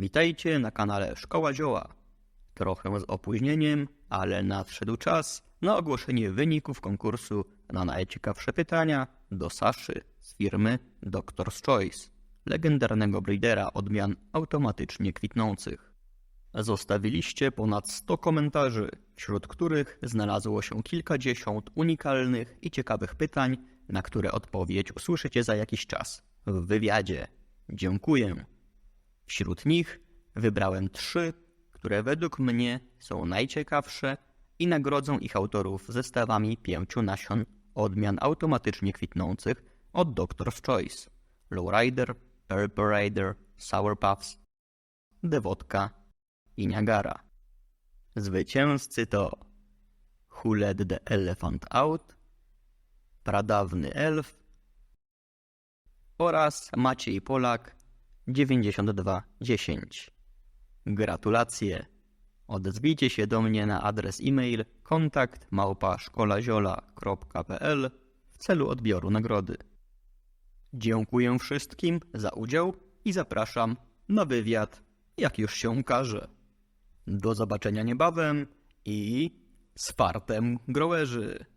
Witajcie na kanale Szkoła Zioła. Trochę z opóźnieniem, ale nadszedł czas na ogłoszenie wyników konkursu na najciekawsze pytania do Saszy z firmy Doctor's Choice, legendarnego breedera odmian automatycznie kwitnących. Zostawiliście ponad 100 komentarzy, wśród których znalazło się kilkadziesiąt unikalnych i ciekawych pytań, na które odpowiedź usłyszycie za jakiś czas w wywiadzie. Dziękuję. Wśród nich wybrałem trzy, które według mnie są najciekawsze i nagrodzą ich autorów zestawami pięciu nasion odmian automatycznie kwitnących od Doctor's Choice. Lowrider, Purple Sour Puffs, Dewotka i Niagara. Zwycięzcy to Who Let the Elephant Out, Pradawny Elf oraz Maciej Polak 9210. Gratulacje! Odezwijcie się do mnie na adres e-mail kontakt w celu odbioru nagrody. Dziękuję wszystkim za udział i zapraszam na wywiad, jak już się ukaże. Do zobaczenia niebawem i z fartem growerzy!